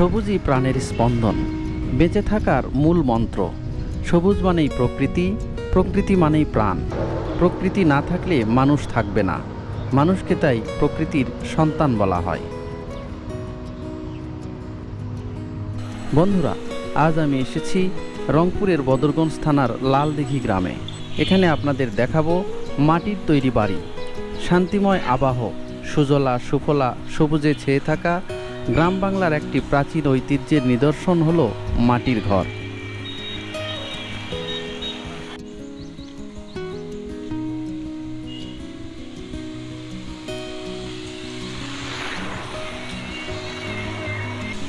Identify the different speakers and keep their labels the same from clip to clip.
Speaker 1: সবুজই প্রাণের স্পন্দন, বেঁচে থাকার মূল মন্ত্র। সবুজ মানেই প্রকৃতি প্রকৃতি মানেই প্রাণ। প্রকৃতি না থাকলে মানুষ থাকবে না। মানুষকে তাই প্রকৃতির সন্তান বলা হয়। বন্ধুরা, আজ আমি এসেছি রংপুরের বদরগঞ্জ থানার লালদিঘি গ্রামে। এখানে আপনাদের দেখাবো মাটির তৈরি বাড়ি। শান্তিময় আবাহ, সুজলা, সুফলা, সবুজে ছেয়ে থাকা গ্রাম বাংলার একটি প্রাচীন ঐতিহ্যের নিদর্শন হল মাটির ঘর।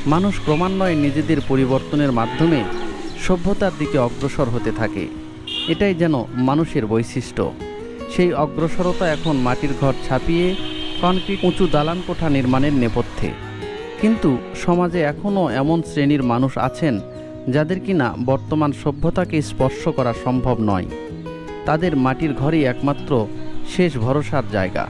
Speaker 1: মানুষ ক্রমান্বয়ে নিজেদের পরিবর্তনের মাধ্যমে সভ্যতার দিকে অগ্রসর হতে থাকে। এটাই যেন মানুষের বৈশিষ্ট্য। সেই অগ্রসরতা এখন মাটির ঘর ছাপিয়ে কনক্রিট উঁচু দালান কোঠা নির্মাণের নেপথ্যে। কিন্তু সমাজে এখনও এমন শ্রেণির মানুষ আছেন যাদের কিনা বর্তমান সভ্যতাকে স্পর্শ করা সম্ভব নয়। তাদের মাটির ঘরই একমাত্র শেষ ভরসার জায়গা।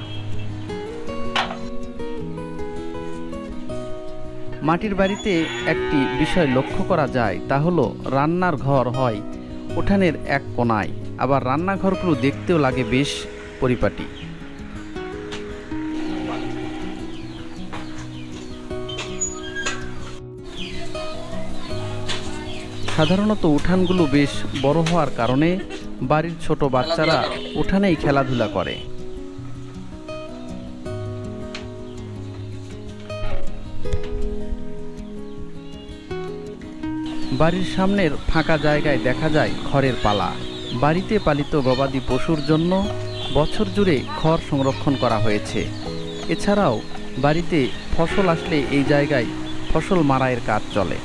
Speaker 1: মাটির বাড়িতে একটি বিষয় লক্ষ্য করা যায়, তা হলো রান্নার ঘর হয়। উঠানের এক কোনায়, আবার রান্নাঘরগুলো দেখতেও লাগে বেশ পরিপাটি। সাধারণত উঠানগুলো বেশ বড় হওয়ার কারণে বাড়ির ছোট বাচ্চারা উঠানেই খেলাধুলা করে। বাড়ির সামনের ফাঁকা জায়গায় দেখা যায় খড়ের পালা। বাড়িতে পালিত গবাদি পশুর জন্য বছর জুড়ে খড় সংরক্ষণ করা হয়েছে। এছাড়াও বাড়িতে ফসল আসলে এই জায়গায় ফসল মারাইয়ের কাজ চলে।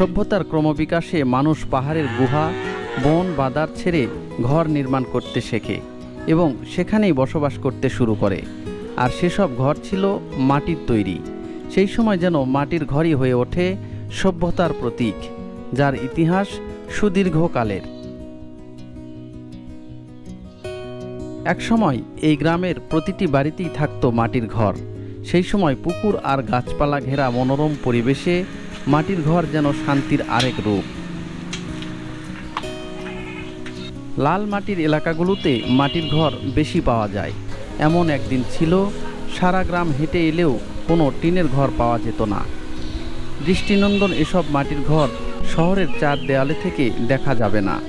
Speaker 1: সভ্যতার ক্রমবিকাশে মানুষ পাহাড়ের গুহা, বন, বাদার ছেড়ে ঘর নির্মাণ করতে শেখে এবং সেখানেই বসবাস করতে শুরু করে। আর সেসব ঘর ছিল মাটির তৈরি। সেই সময় যেন মাটির ঘরই হয়ে ওঠে সভ্যতার প্রতীক, যার ইতিহাস সুদীর্ঘকালের। একসময় এই গ্রামের প্রতিটি বাড়িতেই থাকতো মাটির ঘর। সেই সময় পুকুর আর গাছপালা ঘেরা মনোরম পরিবেশে মাটির ঘর যেন শান্তির আরেক রূপ। লাল মাটির এলাকাগুলোতে মাটির ঘর বেশি পাওয়া যায়। এমন একদিন ছিল, সারা গ্রাম হেঁটে এলেও কোনো টিনের ঘর পাওয়া যেত না। দৃষ্টিনন্দন এসব মাটির ঘর শহরের চার দেয়ালে থেকে দেখা যাবে না।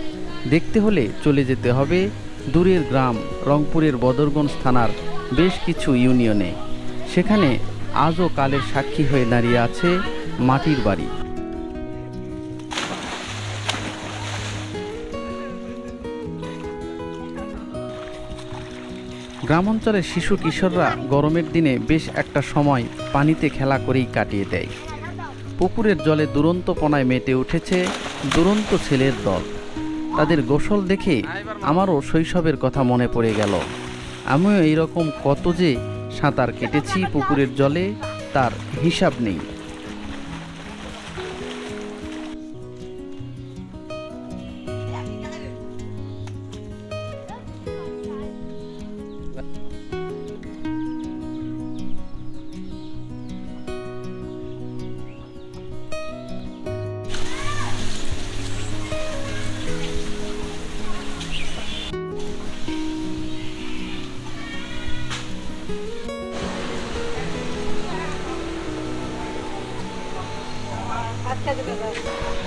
Speaker 1: দেখতে হলে চলে যেতে হবে দূরের গ্রাম, রংপুরের বদরগঞ্জ থানার বেশ কিছু ইউনিয়নে। সেখানে আজও কালের সাক্ষী হয়ে দাঁড়িয়ে আছে মাটির বাড়ি। গ্রামাঞ্চলের শিশু কিশোররা গরমের দিনে বেশ একটা সময় পানিতে খেলা করেই কাটিয়ে দেয়। পুকুরের জলে দুরন্ত পনায় মেতে উঠেছে দুরন্ত ছেলের দল। তাদের গোসল দেখে আমারও শৈশবের কথা মনে পড়ে গেল। আমিও এইরকম কত যে সাঁতার কেটেছি পুকুরের জলে, তার হিসাব নেই।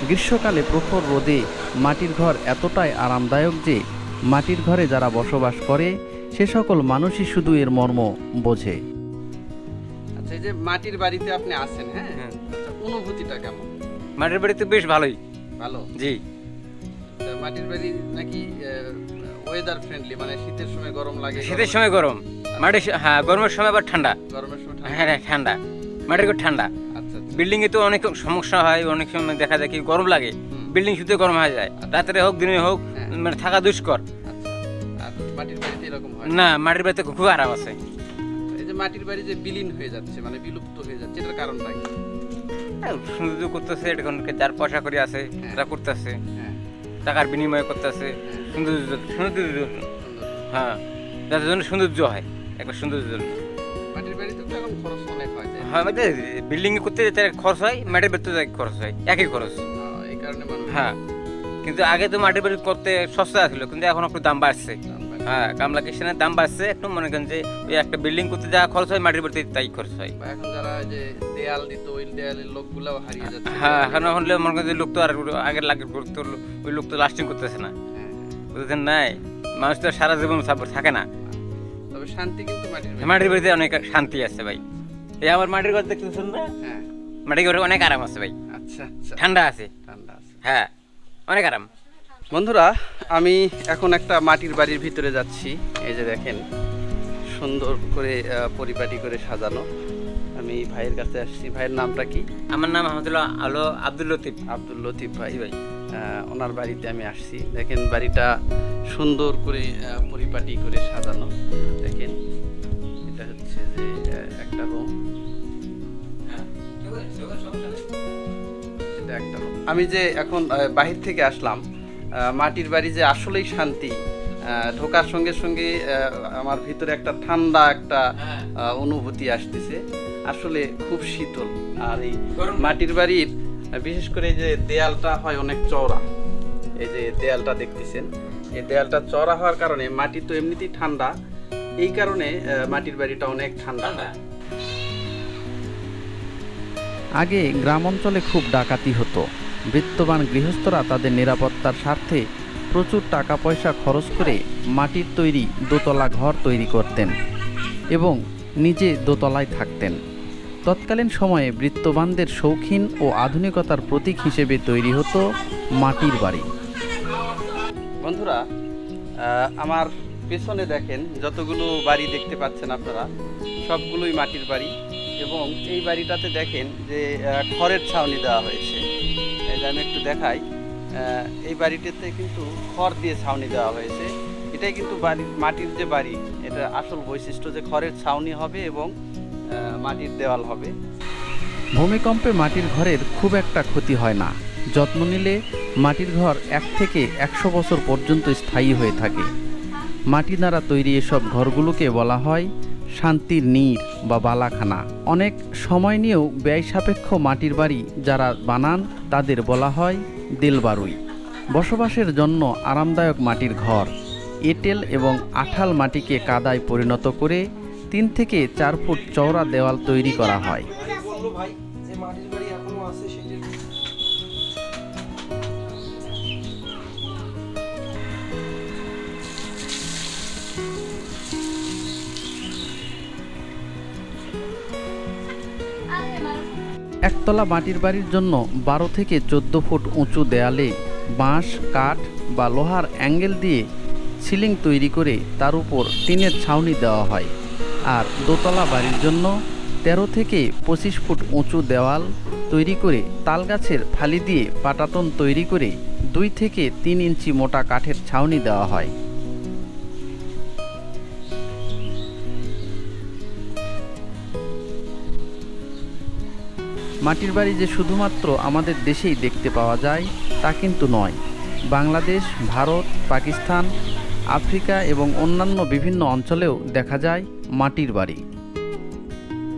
Speaker 1: গ্রীষ্মকালে প্রখর রোদে মাটির ঘর এতটাই আরামদায়ক যে মাটির ঘরে যারা বসবাস করে সে সকল মানুষই শুধু এর মর্ম বোঝে। আচ্ছা এই যে মাটির বাড়িতে আপনি আছেন হ্যাঁ?
Speaker 2: হ্যাঁ।
Speaker 1: আচ্ছা, অনুভূতিটা কেমন?
Speaker 2: মাটির বাড়িতে বেশ ভালোই।
Speaker 1: ভালো?
Speaker 2: জি।
Speaker 1: মাটির বাড়ি নাকি ওয়েদার ফ্রেন্ডলি মানে শীতের সময় গরম লাগে
Speaker 2: শীতের সময় গরম। মাটির স- হ্যাঁ গরমের সময় আবার ঠান্ডা।
Speaker 1: গরমের সময় ঠান্ডা?
Speaker 2: হ্যাঁ হ্যাঁ, ঠান্ডা। মাটির ঘর ঠান্ডা।
Speaker 1: আচ্ছা আচ্ছা
Speaker 2: বিল্ডিং এ তো অনেক সমস্যা হয় অনেক সময় দেখা যায় কি গরম লাগে। বিল্ডিং শুধু গরম হয়ে যায়। রাত্রে হোক দিনে হোক
Speaker 1: হ্যাঁ।
Speaker 2: মানে থাকা দুষ্কর।
Speaker 1: আচ্ছা মাটির বাড়িতে এরকম হয়?
Speaker 2: না মাটির বাড়িতে খুব আরাম আছে।
Speaker 1: এই যে মাটির বাড়ি যে বিলীন হয়ে যাচ্ছে মানে বিলুপ্ত হয়ে যাচ্ছে এটার কারণটা কি?
Speaker 2: হ্যাঁ, সৌন্দর্য করতেছে এখন যার পয়সা করে আছে
Speaker 1: হ্যাঁ।
Speaker 2: তারা করতেছে। টাকার বিনিময় করতেছে। সৌন্দর্য সৌন্দর্য
Speaker 1: সুন্দর।
Speaker 2: হ্যাঁ যাদের জন্য সৌন্দর্য হয় একটা সৌন্দর্যের জন্য।
Speaker 1: মাটির বাড়িতে তো এখন খরচ অনেক হয় তাই না?
Speaker 2: হ্যাঁ মানে বিল্ডিং করতে খরচ হয় মাটির বাড়িতে খরচ হয় একই খরচ
Speaker 1: আহ, এই কারণে মানুষ
Speaker 2: হ্যাঁ কিন্তু আগে তো মাটির বাড়ি করতে সস্তা ছিল কিন্তু এখন একটু দাম বাড়ছে
Speaker 1: দাম বাড়ছে।
Speaker 2: হ্যাঁ কামলা কিষানের দাম বাড়ছে একটু মনে করেন যে ওই একটা বিল্ডিং করতে যা খরচ হয় মাটির বাড়িতে তাই খরচ হয়
Speaker 1: বা এখন যারা ওই যে দেয়াল দিত ওই দেয়ালের লোকগুলাও হারিয়ে যাচ্ছে
Speaker 2: হ্যাঁ এখন হলে মনে করেন যে লোক তো আর আগের লাগে করতে ওই লোক তো লাস্টিং করতেছে না
Speaker 1: হ্যাঁ।
Speaker 2: নাই মানুষ তো আর সারা জীবন সাপোর্ট থাকে না
Speaker 1: তবে শান্তি কিন্তু মাটির
Speaker 2: মাটির বাড়িতে অনেক শান্তি আছে ভাই। এই আমার মাটির ঘর দেখতেছেন না?
Speaker 1: হ্যাঁ।
Speaker 2: মাটির ঘরে অনেক আরাম আছে ভাই।
Speaker 1: আচ্ছা আচ্ছা।
Speaker 2: ঠান্ডা আছে।
Speaker 1: ঠান্ডা আছে।
Speaker 2: হ্যাঁ অনেক আরাম।
Speaker 1: বন্ধুরা আমি এখন একটা মাটির বাড়ির ভিতরে যাচ্ছি। এই যে দেখেন সুন্দর করে পরিপাটি করে সাজানো। আমি ভাইয়ের কাছে আসছি। ভাইয়ের নামটা কি?
Speaker 2: আমার নাম আহমদুল্লাহ আলো আব্দুল লতিফ।
Speaker 1: আব্দুল লতিফ ভাই
Speaker 2: ভাই।
Speaker 1: ওনার বাড়িতে আমি আসছি। দেখেন বাড়িটা সুন্দর করে পরিপাটি করে সাজানো। দেখেন এটা হচ্ছে যে একটা রুম এটা একটা room। আমি যে এখন বাহির থেকে আসলাম মাটির বাড়ি যে আসলেই শান্তি ঢোকার সঙ্গে সঙ্গে আমার ভিতরে একটা ঠান্ডা একটা অনুভূতি আসতেছে। আসলে খুব শীতল। আর এই মাটির বাড়ির বিশেষ করে যে দেয়ালটা হয় অনেক চওড়া। এই যে দেয়ালটা দেখতেছেন এই দেয়ালটা চওড়া হওয়ার কারণে মাটি তো এমনিতেই ঠান্ডা। এই কারণে মাটির বাড়িটা অনেক ঠান্ডা আগে গ্রাম অঞ্চলে খুব ডাকাতি হতো। বিত্তবান গৃহস্থরা তাদের নিরাপত্তার স্বার্থে প্রচুর টাকা পয়সা খরচ করে মাটির তৈরি দোতলা ঘর তৈরি করতেন এবং নিজে দোতলায় থাকতেন। তৎকালীন সময়ে বৃত্তবানদের শৌখিন ও আধুনিকতার প্রতীক হিসেবে তৈরি হতো মাটির বাড়ি। বন্ধুরা আমার পেছনে দেখেন যতগুলো বাড়ি দেখতে পাচ্ছেন আপনারা, সবগুলোই মাটির বাড়ি এবং এই বাড়িটাতে দেখেন যে খড়ের ছাউনি দেওয়া হয়েছে। যে আমি একটু দেখাই এই বাড়িটিতে কিন্তু খড় দিয়ে ছাউনি দেওয়া হয়েছে। এটাই কিন্তু বাড়ির, মাটির যে বাড়ি, এটা আসল বৈশিষ্ট্য যে খড়ের ছাউনি হবে এবং মাটির দেওয়াল হবে। ভূমিকম্পে মাটির ঘরের খুব একটা ক্ষতি হয় না। যত্ন নিলে মাটির ঘর এক থেকে একশো বছর পর্যন্ত স্থায়ী হয়ে থাকে। মাটি দ্বারা তৈরি এসব ঘরগুলোকে বলা হয় শান্তির নীর বা বালাখানা। অনেক সময় নিয়েও ব্যয় সাপেক্ষ মাটির বাড়ি যারা বানান, তাদের বলা হয় দেলবারুই। বসবাসের জন্য আরামদায়ক মাটির ঘর। এঁটেল এবং আঠাল মাটিকে কাদায় পরিণত করে তিন থেকে চার ফুট চওড়া দেওয়াল তৈরি করা হয়। একতলা মাটির বাড়ির জন্য বারো থেকে চোদ্দ ফুট উঁচু দেয়ালে বাঁশ, কাঠ বা লোহার অ্যাঙ্গেল দিয়ে সিলিং তৈরি করে তার উপর টিনের ছাউনি দেওয়া হয়। আর দোতলা বাড়ির জন্য তেরো থেকে পঁচিশ ফুট উঁচু দেওয়াল তৈরি করে তালগাছের ফালি দিয়ে পাটাতন তৈরি করে দুই থেকে তিন ইঞ্চি মোটা কাঠের ছাউনি দেওয়া হয়। মাটির বাড়ি যে শুধুমাত্র আমাদের দেশেই দেখতে পাওয়া যায়, তা কিন্তু নয়। বাংলাদেশ, ভারত, পাকিস্তান, আফ্রিকা এবং অন্যান্য বিভিন্ন অঞ্চলেও দেখা যায় মাটির বাড়ি।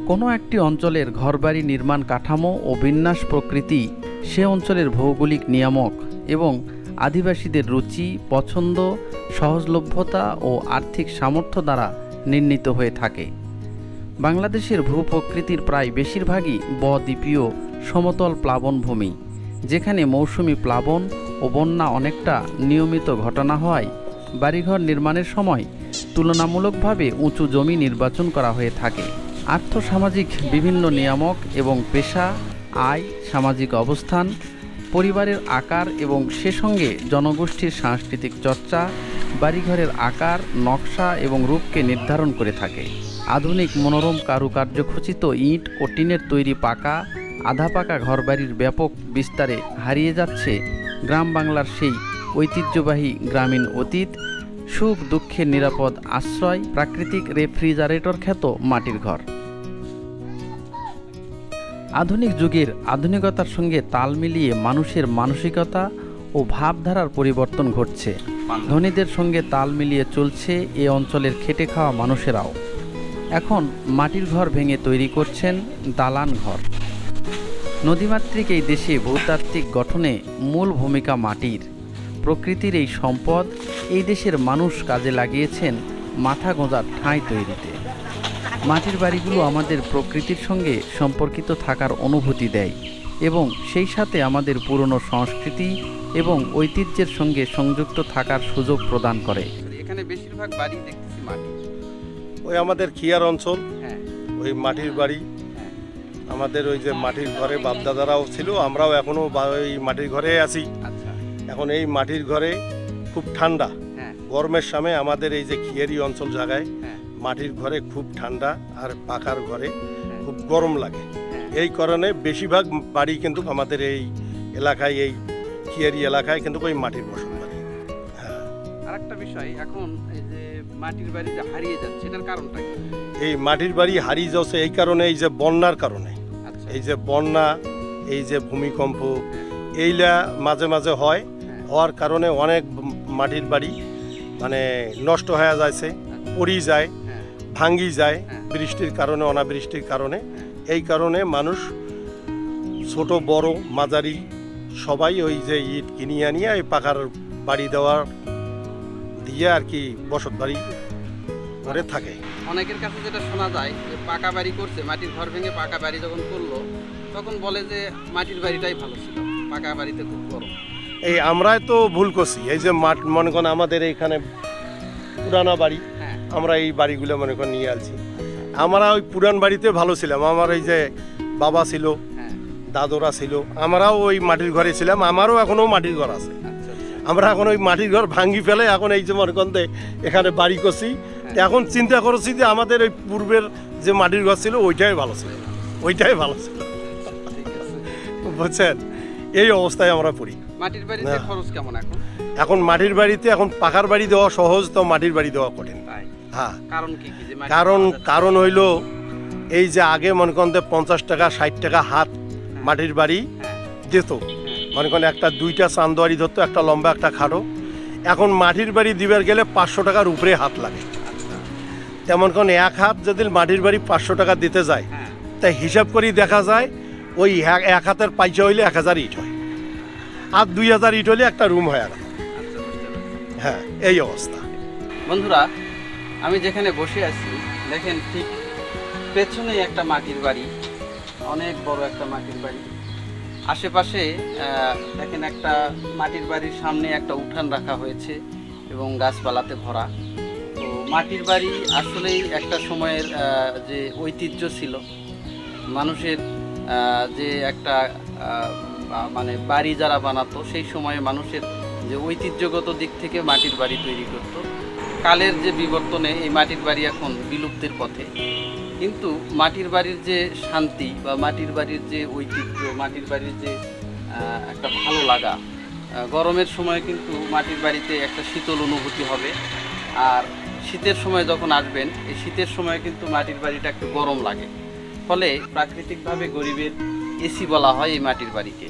Speaker 1: কোনো একটি অঞ্চলের ঘরবাড়ি নির্মাণ কাঠামো ও বিন্যাস প্রকৃতি সে অঞ্চলের ভৌগোলিক নিয়ামক এবং আদিবাসীদের রুচি, পছন্দ, সহজলভ্যতা ও আর্থিক সামর্থ্য দ্বারা নির্ণীত হয়ে থাকে। বাংলাদেশের ভূপ্রকৃতির প্রায় বেশিরভাগই বদ্বীপীয় সমতল প্লাবনভূমি, যেখানে মৌসুমি প্লাবন ও বন্যা অনেকটা নিয়মিত ঘটনা হওয়ায় বাড়িঘর নির্মাণের সময় তুলনামূলকভাবে উঁচু জমি নির্বাচন করা হয়ে থাকে। আর্থসামাজিক বিভিন্ন নিয়ামক এবং পেশা, আয়, সামাজিক অবস্থান, পরিবারের আকার এবং সে সঙ্গে জনগোষ্ঠীর সাংস্কৃতিক চর্চা, বাড়িঘরের আকার, নকশা এবং রূপকে নির্ধারণ করে থাকে। আধুনিক মনোরম কারুকার্য খচিত ইট ও টিনের তৈরি পাকা আধা পাকা ঘরবাড়ির ব্যাপক বিস্তারে হারিয়ে যাচ্ছে গ্রাম বাংলার সেই ঐতিহ্যবাহী গ্রামীণ অতীত সুখ দুঃখের নিরাপদ আশ্রয়, প্রাকৃতিক রেফ্রিজারেটর খ্যাত মাটির ঘর। আধুনিক যুগের আধুনিকতার সঙ্গে তাল মিলিয়ে মানুষের মানসিকতা ও ভাবধারার পরিবর্তন ঘটছে। ধনীদের সঙ্গে তাল মিলিয়ে চলছে এ অঞ্চলের খেটে খাওয়া মানুষেরাও।
Speaker 3: এখন মাটির ঘর ভেঙে তৈরি করছেন দালান ঘর। নদীমাতৃক এই দেশে ভূতাত্ত্বিক গঠনে মূল ভূমিকা মাটির। প্রকৃতির এই সম্পদ এই দেশের মানুষ কাজে লাগিয়েছেন মাথা গোঁজার ঠাঁই তৈরিতে। মাটির বাড়িগুলো আমাদের প্রকৃতির সঙ্গে সম্পর্কিত থাকার অনুভূতি দেয় এবং সেই সাথে আমাদের পুরনো সংস্কৃতি এবং ঐতিহ্যের সঙ্গে সংযুক্ত থাকার সুযোগ প্রদান করে। এখানে বেশিরভাগ বাড়ি দেখতেছি মাটি।
Speaker 4: ওই আমাদের খিয়ার অঞ্চল
Speaker 3: হ্যাঁ।
Speaker 4: ওই মাটির বাড়ি।
Speaker 3: হ্যাঁ।
Speaker 4: আমাদের ওই যে মাটির ঘরে বাপদাদারাও ছিল আমরাও এখনও বা- ওই মাটির ঘরে আছি।
Speaker 3: আচ্ছা।
Speaker 4: এখন এই মাটির ঘরে খুব ঠান্ডা।
Speaker 3: হ্যাঁ।
Speaker 4: গরমের সময় আমাদের এই যে খিয়ারি অঞ্চল জায়গায়
Speaker 3: হ্যাঁ।
Speaker 4: মাটির ঘরে খুব ঠান্ডা আর পাকার ঘরে
Speaker 3: হ্যাঁ।
Speaker 4: খুব গরম লাগে। এই কারণে বেশিরভাগ বাড়ি কিন্তু আমাদের এই এলাকায় এই খিয়ারি এলাকায় কিন্তু ওই মাটির বসত বাড়ি। হ্যাঁ।
Speaker 3: আরেকটা বিষয় এখন এই যে মাটির বাড়ি যে হারিয়ে যাচ্ছে এটার কারণটা কি?
Speaker 4: এই মাটির বাড়ি হারিয়ে যাচ্ছে এই কারণে এই যে বন্যার কারণে।
Speaker 3: আচ্ছা।
Speaker 4: এই যে বন্যা এই যে ভূমিকম্প এইলা মাঝে মাঝে হ্যাঁ। হওয়ার কারণে অনেক মাটির বাড়ি মানে নষ্ট হয়ে যাচ্ছে পড়ি যায়, ভাঙ্গি যায়। বৃষ্টির কারণে, অনাবৃষ্টির কারণে এই কারণে মানুষ ছোট, বড়, মাঝারি, সবাই ওই যে ইট কিনিয়ে আনিয়ে এই পাকার বাড়ি দেওয়ার দিয়ে আর কি বসত বাড়ি করে থাকে
Speaker 3: অনেকের কাছে যেটা শোনা যায় যে পাকা বাড়ি করছে, মাটির ঘর ভেঙে পাকা বাড়ি যখন করল, তখন বলে যে মাটির বাড়িটাই ভালো ছিল, পাকা বাড়িতে খুব গরম
Speaker 4: এই আমরাই তো ভুল করছি। এই যে মাঠ মনে করেন আমাদের এইখানে পুরানা বাড়ি
Speaker 3: হ্যাঁ।
Speaker 4: আমরা এই বাড়িগুলো মনে করেন নিয়ে আসছি। আমরা ওই পুরান বাড়িতে ভালো ছিলাম। আমার এই যে বাবা ছিল
Speaker 3: হ্যাঁ।
Speaker 4: দাদরা ছিল আমরাও ওই মাটির ঘরে ছিলাম। আমারও এখনও মাটির ঘর আছে।
Speaker 3: আচ্ছা আচ্ছা।
Speaker 4: আমরা এখন ওই মাটির ঘর ভাঙ্গি ফেলে এখন এই যে মনে করেন এখানে বাড়ি করছি। এখন চিন্তা করছি যে আমাদের ওই পূর্বের যে মাটির ঘর ছিল ওইটাই ভালো ছিল। ওইটাই ভালো ছিল।
Speaker 3: ঠিক
Speaker 4: বুঝছেন? এই অবস্থায় আমরা পড়ি।
Speaker 3: মাটির বাড়িতে খরচ কেমন এখন?
Speaker 4: এখন মাটির বাড়িতে এখন পাকার বাড়ি দেওয়া সহজ তো মাটির বাড়ি দেওয়া কঠিন। হ্যাঁ।
Speaker 3: কারণ কি কি যে
Speaker 4: কারণ কারণ হইল এই যে আগে মনে করেন যে পঞ্চাশ টাকা ষাট টাকা হাত মাটির বাড়ি
Speaker 3: হ্যাঁ।
Speaker 4: দিত। মনে করেন একটা দুইটা চান্দোয়ারি ধরতো একটা লম্বা একটা খাটো। এখন মাটির বাড়ি দিবার গেলে পাঁচশো টাকার উপরে হাত লাগে। তেমন কোন এক হাত যদি মাটির বাড়ি পাঁচশো টাকা দিতে যায়
Speaker 3: হ্যাঁ।
Speaker 4: তাই হিসাব করেই দেখা যায় ওই এক- এক হাতের পাইচা হইলে এক হাজার ইট হয়। আর দুই হাজার ইট হলে একটা রুম হয় আর। হ্যাঁ এই অবস্থা।
Speaker 3: বন্ধুরা, আমি যেখানে বসে আছি, দেখেন ঠিক পেছনেই একটা মাটির বাড়ি, অনেক বড় একটা মাটির বাড়ি। আশেপাশে দেখেন একটা মাটির বাড়ির সামনে একটা উঠান রাখা হয়েছে এবং গাছপালাতে ভরা। তো মাটির বাড়ি আসলেই একটা সময়ের যে ঐতিহ্য ছিল। মানুষের যে একটা মানে বাড়ি যারা বানাতো, সেই সময়ে মানুষের যে ঐতিহ্যগত দিক থেকে মাটির বাড়ি তৈরি করতো। কালের যে বিবর্তনে এই মাটির বাড়ি এখন বিলুপ্তির পথে। কিন্তু মাটির বাড়ির যে শান্তি বা মাটির বাড়ির যে ঐতিহ্য, মাটির বাড়ির যে একটা ভালো লাগা গরমের সময় কিন্তু মাটির বাড়িতে একটা শীতল অনুভূতি হবে। আর শীতের সময় যখন আসবেন, এই শীতের সময় কিন্তু মাটির বাড়িটা একটু গরম লাগে। ফলে প্রাকৃতিকভাবে গরিবের এসি বলা হয় এই মাটির বাড়িকে